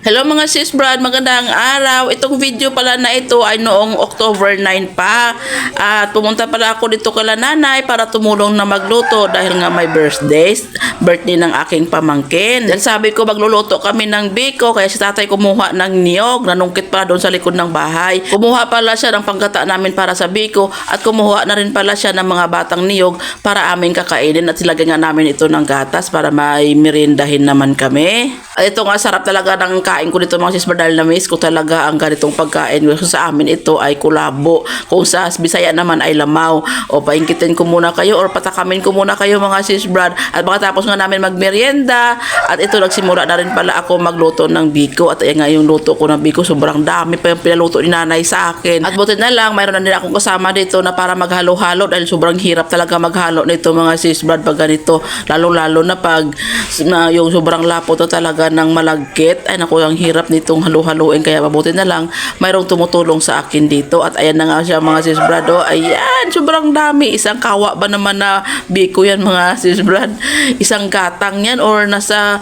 Hello mga sis Brad, magandang araw. Itong video pala na ito ay noong October 9 pa. At pumunta pala ako dito kala nanay para tumulong na magluto dahil nga may birthday, birthday ng aking pamangkin. Dahil sabi ko magluluto kami ng biko kaya si tatay kumuha ng niyog, nanungkit pa doon sa likod ng bahay. Kumuha pala siya ng panggata namin para sa biko at kumuha na rin pala siya ng mga batang niyog para aming kakainin at silagyan nga namin ito ng gatas para may merindahin naman kami. Ito nga sarap talaga ng kain ko dito mga sis dahil na miss ko talaga ang ganitong pagkain. Kung sa amin ito ay kulabo. Kung sa Bisaya naman ay lamaw. O paingkitin ko muna kayo or patakamin ko muna kayo mga sis Brad. At pagkatapos nga namin magmerienda at ito nagsimula na rin pala ako magluto ng biko. At ayan nga yung luto ko ng biko. Sobrang dami pa yung pinaluto ni nanay sa akin. At buti na lang mayroon na din akong kasama dito na para maghalo-halo dahil sobrang hirap talaga maghalo nito mga sis Brad pag ganito. Lalo-lalo na pag na yung sobrang lapo to talaga ng malagkit. Ay naku, ang hirap nitong halu-haluin. Kaya mabuti na lang, mayroong tumutulong sa akin dito. At ayan na nga siya mga sis Brad. Oh, ayan, sobrang dami. Isang kawa ba naman na biko yan mga sis Brad? Isang gatang yan or nasa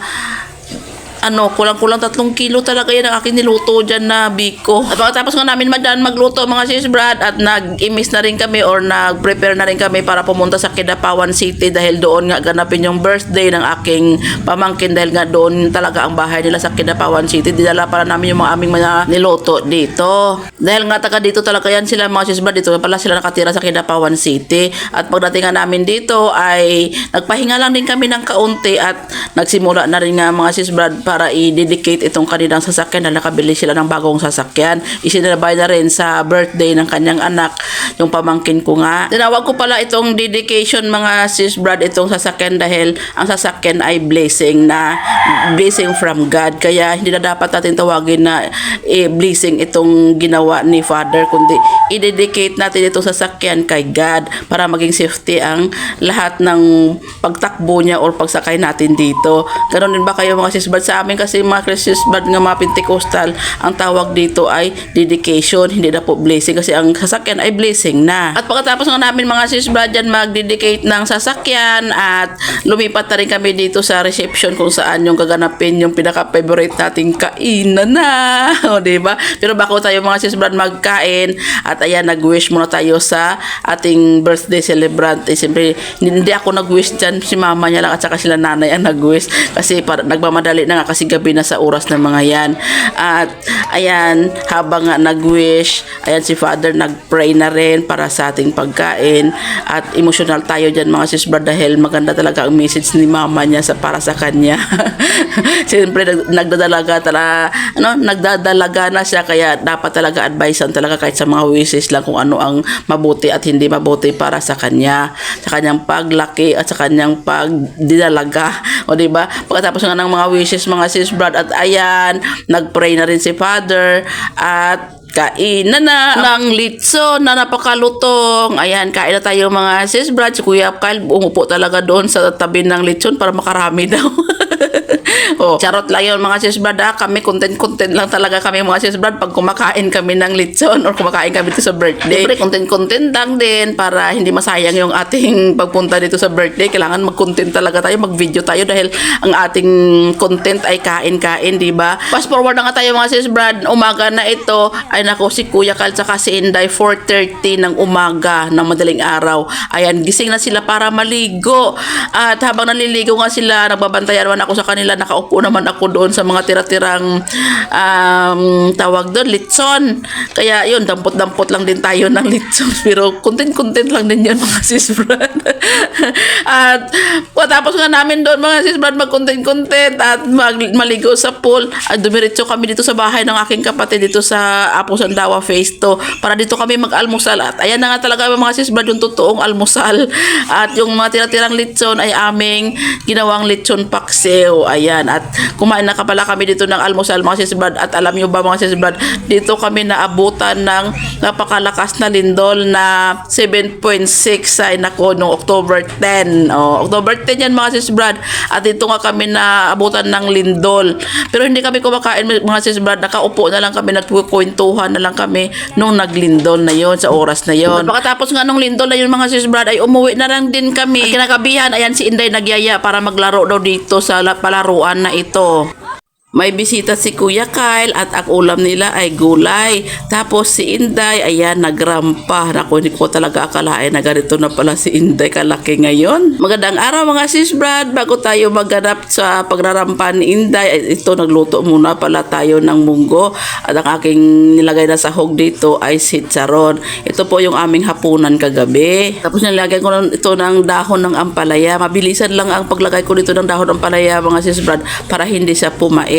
ano, kulang-kulang tatlong kilo talaga yan ang aking niluto dyan na biko. At pagkatapos nga namin madyan magluto mga sis Brad at nag-imis na rin kami or nag-prepare na rin kami para pumunta sa Kidapawan City dahil doon nga ganapin yung birthday ng aking pamangkin dahil nga doon talaga ang bahay nila sa Kidapawan City. Dinala pala namin yung mga aming mga niluto dito. Dahil nga taga dito talaga yan sila mga sis Brad. Dito pala sila nakatira sa Kidapawan City. At pagdating nga namin dito ay nagpahinga lang din kami ng kaunti at nagsimula na rin nga mga sis Brad para i-dedicate itong kanilang sasakyan na nakabili sila ng bagong sasakyan. Isinabay na rin sa birthday ng kanyang anak, yung pamangkin ko nga. Tinawag ko pala itong dedication mga sis Brad itong sasakyan dahil ang sasakyan ay blessing na blessing from God. Kaya hindi na dapat natin tawagin na eh, blessing itong ginawa ni Father kundi i-dedicate natin itong sasakyan kay God para maging safety ang lahat ng pagtakbo niya or pagsakay natin dito. Ganon din ba kayo mga sis Brad? Sa amin kasi mga Christians Brad nga mga Pentecostal, ang tawag dito ay dedication, hindi na po blessing kasi ang sasakyan ay blessing na. At pagkatapos nga namin mga sis Brad dyan mag-dedicate ng sasakyan at lumipat na rin kami dito sa reception kung saan yung gaganapin yung pinaka-favorite nating kainan na. O, di ba? Pero bago tayo mga sis Brad magkain at ayan, nag-wish muna tayo sa ating birthday celebrant. Eh, siyempre, hindi ako nag-wish dyan. Si mama niya lang at saka sila nanay ang nag-wish. Kasi para, nagmamadali na nga kasi gabi na sa oras ng mga yan. At ayan, habang nag-wish, ayan si father nag-pray na rin para sa ating pagkain. At emotional tayo dyan mga sis Brad dahil maganda talaga ang message ni mama niya sa para sa kanya. Siyempre, nag, nagdadalaga talaga, ano, nagdadalaga na siya kaya dapat talaga advisean talaga kahit sa mga wishes lang kung ano ang mabuti at hindi mabuti para sa kanya, sa kanyang paglaki at sa kanyang pagdidalaga. O di ba? Pagkatapos nga ng mga wishes mga sis Brad at ayan, nagpray na rin si Father at kainan na ng litso na napakalutong. Ayan, kain na tayo mga sis Brad. Si Kuya Kyle umupo talaga doon sa tabi ng litson para makarami daw. oh, charot lang yun mga sis Brad. ah. Kami content-content lang talaga kami mga sis Brad pag kumakain kami ng litson or kumakain kami dito sa birthday. Siyempre, content-content lang din para hindi masayang yung ating pagpunta dito sa birthday. Kailangan mag-content talaga tayo, mag-video tayo dahil ang ating content ay kain-kain, di ba? Fast forward na nga tayo mga sis Brad. Umaga na ito ay nako si Kuya Kal saka si Inday 4.30 ng umaga ng madaling araw. Ayan, gising na sila para maligo. At habang naliligo nga sila, nagbabantayan naman ako sa kanila. Nakaupo naman ako doon sa mga tira-tirang um, tawag doon, litson. Kaya yun, dampot-dampot lang din tayo ng litson. Pero content-content lang din yun mga sis Brad. at patapos nga namin doon mga sis Brad mag-content-content at mag maligo sa pool. At dumiretso kami dito sa bahay ng aking kapatid dito sa Apo Sandawa Phase 2 para dito kami mag-almusal. At ayan na nga talaga mga sis Brad yung totoong almusal. At yung mga tira-tirang litson ay aming ginawang litson paksiw. Ayan. At kumain na ka pala kami dito ng almusal mga sis Brad. At alam nyo ba mga sis Brad, dito kami naabutan ng napakalakas na lindol na 7.6 ay nako noong October 10. Oh, October 10 yan mga sis Brad. At dito nga kami naabutan ng lindol. Pero hindi kami kumakain mga sis Brad. Nakaupo na lang kami, nagkukwentuhan na lang kami nung naglindol na yon sa oras na yon. Pagkatapos nga nung lindol na yun mga sis Brad ay umuwi na lang din kami. At kinakabihan, ayan si Inday nagyaya para maglaro daw dito sa la- palaruan na ito. May bisita si Kuya Kyle at ang ulam nila ay gulay. Tapos si Inday, ayan, nagrampa. Naku, hindi ko talaga akalain na ganito na pala si Inday kalaki ngayon. Magandang araw mga sis Brad. Bago tayo magganap sa pagrarampa ni Inday, ay, ito nagluto muna pala tayo ng munggo. At ang aking nilagay na sahog dito ay sitsaron. Ito po yung aming hapunan kagabi. Tapos nilagay ko ito ng dahon ng ampalaya. Mabilisan lang ang paglagay ko dito ng dahon ng ampalaya mga sis Brad para hindi siya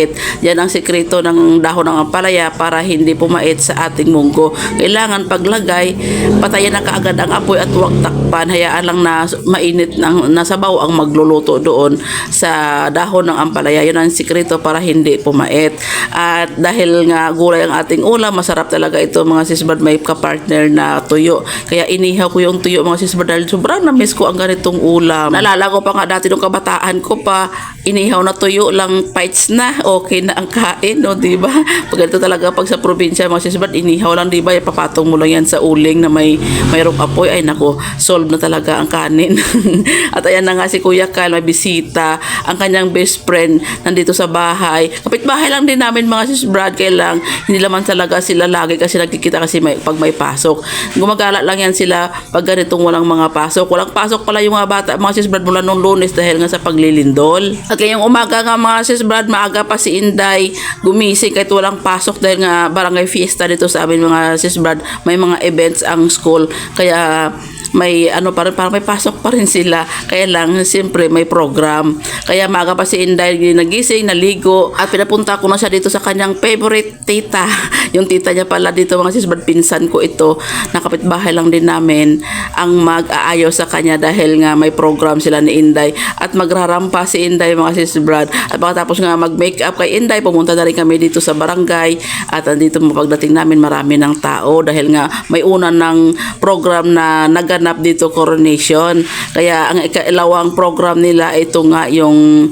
pumait. Yan ang sikreto ng dahon ng ampalaya para hindi pumait sa ating munggo. Kailangan paglagay, patayin na kaagad ang apoy at huwag takpan. Hayaan lang na mainit ng nasabaw ang magluluto doon sa dahon ng ampalaya. Yun ang sikreto para hindi pumait. At dahil nga gulay ang ating ulam, masarap talaga ito mga sis Brad. May kapartner na tuyo. Kaya inihaw ko yung tuyo mga sis Brad dahil sobrang na-miss ko ang ganitong ulam. Nalala ko pa nga dati nung kabataan ko pa, inihaw na tuyo lang bites na, okay na ang kain, no, di ba? Pag ganito talaga pag sa probinsya, mga sis Brad, inihaw lang, di ba? Papatong mo lang yan sa uling na may mayroong apoy, ay nako, solve na talaga ang kanin. At ayan na nga si Kuya Kyle, may bisita, ang kanyang best friend nandito sa bahay. Kapitbahay lang din namin mga sis Brad, kaya lang, hindi naman talaga sila lagi kasi nagkikita kasi may, pag may pasok. Gumagala lang yan sila pag ganitong walang mga pasok. Walang pasok pala yung mga bata, mga sis Brad, mula nung lunes dahil nga sa paglilindol. At ngayong umaga nga mga sis Brad, maaga pa si Inday gumising kahit walang pasok dahil nga barangay fiesta dito sa amin mga sis Brad. May mga events ang school. Kaya may ano pa rin, parang may pasok pa rin sila. Kaya lang, siyempre may program. Kaya maaga pa si Inday nagising, naligo, at pinapunta ko na siya dito sa kanyang favorite tita. Yung tita niya pala dito, mga sis, pinsan ko ito. Nakapitbahay lang din namin ang mag-aayos sa kanya dahil nga may program sila ni Inday. At magrarampa si Inday, mga sis, Brad. At pagkatapos nga mag-makeup kay Inday, pumunta na rin kami dito sa barangay. At andito mo pagdating namin, marami ng tao dahil nga may una ng program na naganap dito coronation. Kaya ang ikalawang program nila ito nga yung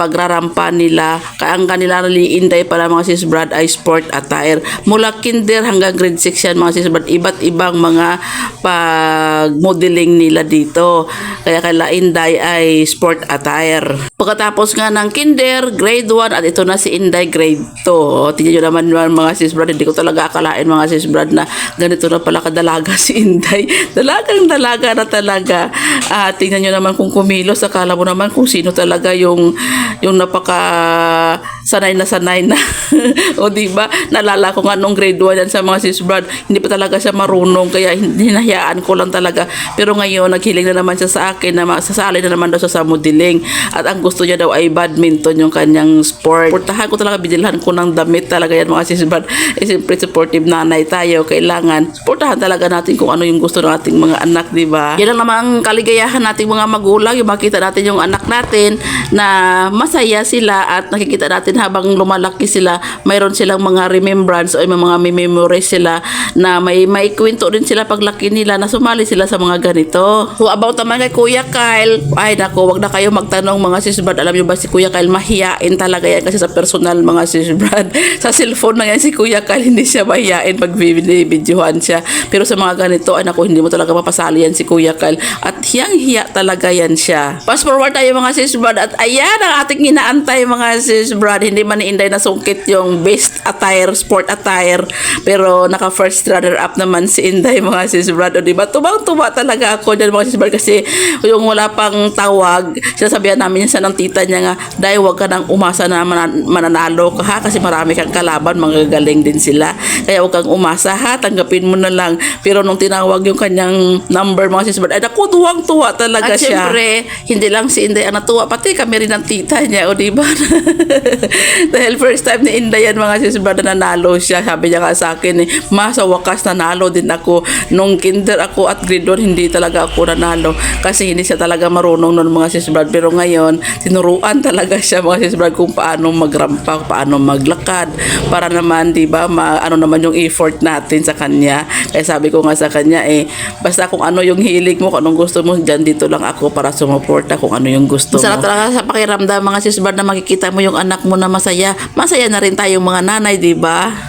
pagrarampa nila. Kaya ang kanila naliinday pala mga sis Brad ay sport attire. Mula kinder hanggang grade 6 yan mga sis Brad. Iba't ibang mga pag-modeling nila dito. Kaya kala Inday ay sport attire. Pagkatapos nga ng kinder, grade 1 at ito na si Inday grade 2. O, tingnan nyo naman naman mga sis Brad. Hindi ko talaga akalain mga sis Brad na ganito na pala kadalaga si Inday. Dalagang dalaga na talaga. Ah, tingnan nyo naman kung kumilos. Akala mo naman kung sino talaga yung yung napaka sanay na sanay na. o di ba? Nalala ko nga nung grade 1 yan sa mga sis Brad. Hindi pa talaga siya marunong kaya hinahayaan ko lang talaga. Pero ngayon naghiling na naman siya sa akin na sasali na naman daw siya sa modeling. At ang gusto niya daw ay badminton yung kanyang sport. Portahan ko talaga binilhan ko ng damit talaga yan mga sis Brad. Eh siyempre supportive nanay tayo. Kailangan supportahan talaga natin kung ano yung gusto ng ating mga anak, di ba? Yan ang naman ang kaligayahan nating mga magulang. Yung makita natin yung anak natin na masaya sila at nakikita natin habang lumalaki sila, mayroon silang mga remembrance o may mga memories sila na may may kwento din sila paglaki nila na sumali sila sa mga ganito. So about naman kay Kuya Kyle, ay nako, wag na kayo magtanong mga sis Brad. Alam niyo ba si Kuya Kyle mahiyain talaga yan kasi sa personal mga sis Brad. sa cellphone na yan si Kuya Kyle hindi siya mahiyain pag videohan siya. Pero sa mga ganito, ay nako, hindi mo talaga mapasali yan si Kuya Kyle. At hiyang-hiya talaga yan siya. Fast forward tayo mga sis Brad at ayan ang ating inaantay mga sis Brad. Hindi man ni Inday nasungkit yung best attire, sport attire. Pero naka first runner up naman si Inday mga sis Brad. O diba? Tumang-tuwa talaga ako dyan mga sis Brad kasi yung wala pang tawag, sinasabihan namin siya ng tita niya nga, dahil wag ka nang umasa na manan- mananalo ka ha kasi marami kang kalaban, magagaling din sila. Kaya wag kang umasa ha, tanggapin mo na lang. Pero nung tinawag yung kanyang number mga sis Brad, ay naku, tuwang-tuwa talaga At siya. Siyempre, hindi lang si Inday ang natuwa, pati kami rin ng tita niya, o diba? Dahil first time ni Inday yan mga sis na nanalo siya. Sabi niya nga sa akin, eh, ma, sa wakas nanalo din ako. Nung kinder ako at grade 1, hindi talaga ako nanalo. Kasi hindi siya talaga marunong noon mga sis Brad. Pero ngayon, tinuruan talaga siya mga sis Brad kung paano magrampa, paano maglakad. Para naman, di ba, ma, ano naman yung effort natin sa kanya. Kaya sabi ko nga sa kanya, eh, basta kung ano yung hilig mo, kung anong gusto mo, dyan dito lang ako para sumuporta kung ano yung gusto mo. Sarap talaga sa pakiramdam mga sis Brad na makikita mo yung anak mo na masaya. Masaya na rin tayong mga nanay, di ba?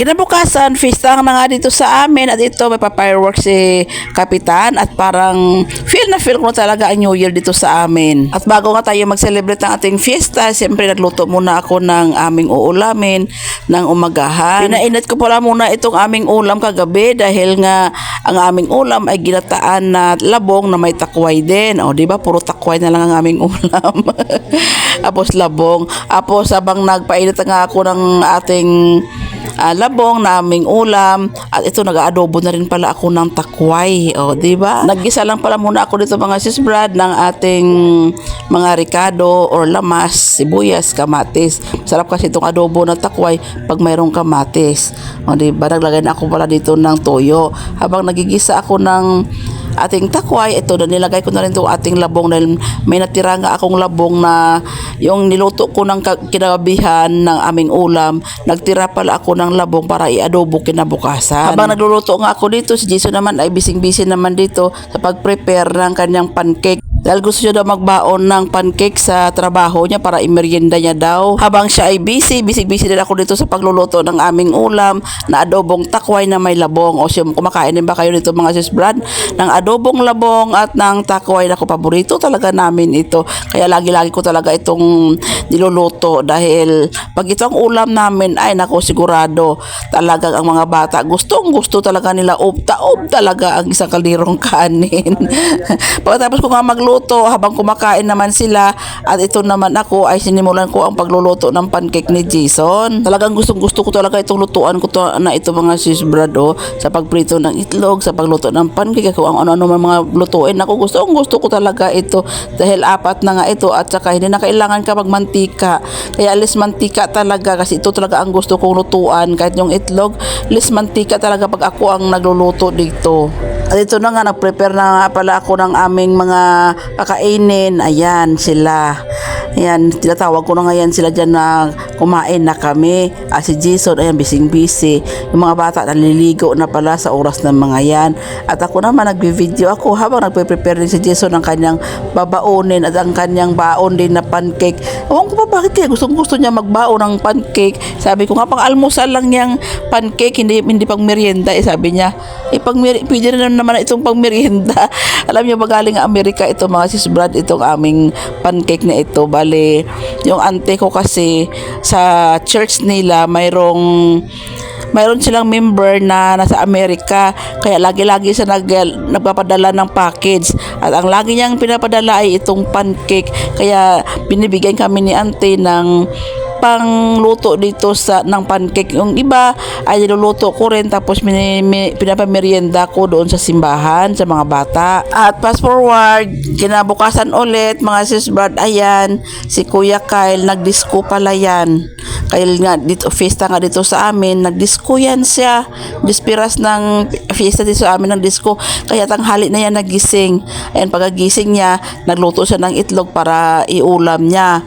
Kinabukasan, fistang na nga dito sa amin at ito may pa-fireworks si Kapitan at parang feel na feel ko talaga ang New Year dito sa amin. At bago nga tayo mag-celebrate ng ating fiesta, siyempre nagluto muna ako ng aming uulamin ng umagahan. Pinainit ko pala muna itong aming ulam kagabi dahil nga ang aming ulam ay ginataan na labong na may takway din. O, di ba? Puro takway na lang ang aming ulam. Tapos labong. Tapos habang nagpainit nga ako ng ating ah, labong na aming ulam. At ito nag-aadobo na rin pala ako ng takway. O di ba? Naggisa lang pala muna ako dito mga sis Brad ng ating mga ricado or lamas sibuyas kamatis. Sarap kasi itong adobo ng takway pag mayroong kamatis. O di ba? Naglagay na ako pala dito ng toyo. Habang nagigisa ako ng ating takway, ito na nilagay ko na rin itong ating labong dahil may natira nga akong labong na yung niluto ko ng kinagabihan ng aming ulam, nagtira pala ako ng labong para i-adobo kinabukasan. Habang nagluluto nga ako dito, si Jason naman ay bising-busy naman dito sa pag-prepare ng kanyang pancake. Dahil gusto niya daw magbaon ng pancake sa trabaho niya para imerienda niya daw. Habang siya ay busy, busy-busy din ako dito sa pagluluto ng aming ulam na adobong takway na may labong. O siya, kumakain din ba kayo nito mga sis Brad? Ng adobong labong at ng takway na ko paborito talaga namin ito. Kaya lagi-lagi ko talaga itong niluluto dahil pag ito ang ulam namin ay nako sigurado talagang ang mga bata gustong gusto talaga nila ubta-ub talaga ang isang kalirong kanin. Pagkatapos ko nga magluto habang kumakain naman sila at ito naman ako ay sinimulan ko ang pagluluto ng pancake ni Jason. Talagang gustong gusto ko talaga itong lutuan ko to, na ito mga sis Brad oh, sa pagprito ng itlog, sa pagluto ng pancake, kung ang ano-ano mga lutuin. Ako gusto, gusto ko talaga ito dahil apat na nga ito at saka hindi na kailangan ka magmantika. Kaya less mantika talaga kasi ito talaga ang gusto kong lutuan kahit yung itlog, less mantika talaga pag ako ang nagluluto dito. At ito na nga, nag-prepare na nga pala ako ng aming mga kakainin. Ayan, sila. Ayan, tinatawag ko na ngayon sila dyan na kumain na kami. Ah, si Jason, ayan, bising-busy. Yung mga bata naliligo na pala sa oras ng mga yan. At ako naman, nagbi-video ako habang nagpe-prepare din si Jason ng kanyang babaunin at ang kanyang baon din na pancake. Ewan ko pa bakit kaya gustong gusto niya magbaon ng pancake. Sabi ko nga, pang almusal lang niyang pancake, hindi, hindi pang merienda. Eh, sabi niya, eh, pang pwede na naman itong pang merienda. Alam niyo ba galing Amerika ito mga sis Brad, itong aming pancake na ito. Bale, yung ante ko kasi sa church nila, mayroong mayroon silang member na nasa Amerika. Kaya lagi-lagi siya nag, nagpapadala ng package. At ang lagi niyang pinapadala ay itong pancake. Kaya binibigyan kami ni ante ng pangluto dito sa ng pancake. Yung iba ay niluluto ko rin tapos mini, mi- pinapamerienda ko doon sa simbahan sa mga bata. At fast forward, kinabukasan ulit mga sis Brad, ayan, si Kuya Kyle, nagdisco pala yan. Kyle nga, dito, fiesta nga dito sa amin, nagdisco yan siya. Dispiras ng fiesta dito sa amin ng disco. Kaya tanghali na yan nagising. Ayan, pagkagising niya, nagluto siya ng itlog para iulam niya.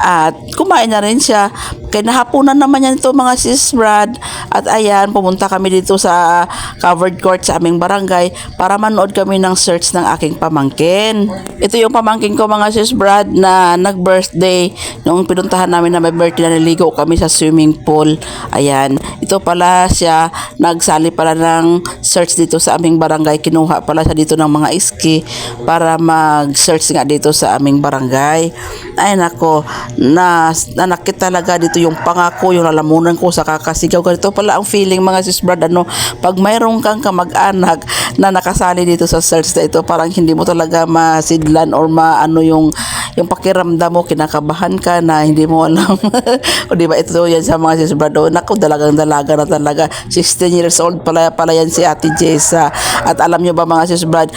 At kumain na rin siya. Kaya nahapunan naman yan ito mga sis Brad. At ayan, pumunta kami dito sa covered court sa aming barangay para manood kami ng search ng aking pamangkin. Ito yung pamangkin ko mga sis Brad na nag-birthday. Nung pinuntahan namin na may birthday na naligo kami sa swimming pool. Ayan, ito pala siya, nagsali pala ng search dito sa aming barangay. Kinuha pala siya dito ng mga iski para mag-search nga dito sa aming barangay. Ay nako, na, nanakit talaga dito yung pangako, yung lalamunan ko sa kakasigaw. Ganito pala ang feeling mga sis Brad, ano, pag mayroong kang kamag-anak na nakasali dito sa search na ito, parang hindi mo talaga masidlan or maano yung yung pakiramdam mo, kinakabahan ka na hindi mo alam. o di ba ito yan sa mga sis Brad, oh, naku, dalagang dalaga na talaga. 16 years old pala, pala yan si Ate Jessa. At alam nyo ba mga sis Brad,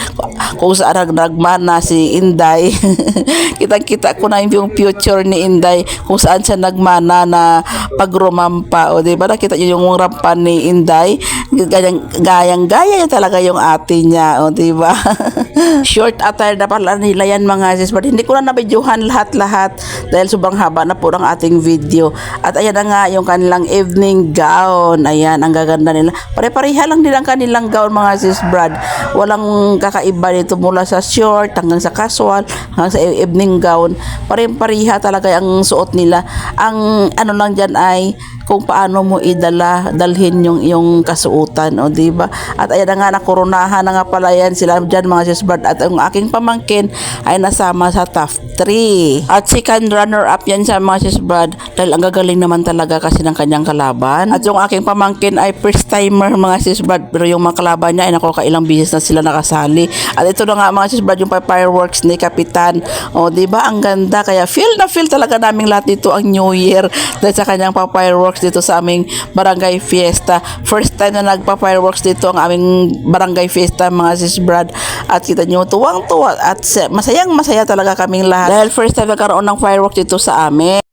kung saan nag- nagmana si Inday, kitang-kita ko na yung future ni Inday, kung saan siya nagmana na pagrumampa. O di ba nakita nyo yung rampan ni Inday? Gayang, gayang gaya niya talaga yung ate niya. O di ba? Short attire na pala nila yan mga sis. But hindi ko na nabidyohan lahat-lahat dahil sobrang haba na po ng ating video. At ayan na nga yung kanilang evening gown. Ayan, ang gaganda nila. Pare-pareha lang din ang kanilang gown mga sis Brad. Walang kakaiba dito mula sa short hanggang sa casual hanggang sa evening gown. Pare-pareha talaga ang suot nila. Ang ano lang dyan ay kung paano mo idala, dalhin yung, yung kasuotan, o di ba? At ayan na nga, nakoronahan na nga pala yan sila dyan mga sisbrad. At ang aking pamangkin ay nasama sa top 3. At second runner-up yan sa mga sisbrad dahil ang gagaling naman talaga kasi ng kanyang kalaban. At yung aking pamangkin ay first timer mga sisbrad pero yung mga kalaban niya ay nako kailang bisis na sila nakasali. At ito na nga mga sisbrad yung fireworks ni Kapitan. O di ba ang ganda kaya feel na feel talaga naming lahat dito ang New Year dahil sa kanyang pa-fireworks dito sa aming barangay fiesta. First time na nagpa-fireworks dito ang aming barangay fiesta mga sisbrad. At kita nyo tuwang-tuwa at sa- masayang masaya talaga kaming lahat dahil first time nagkaroon ng fireworks dito sa amin.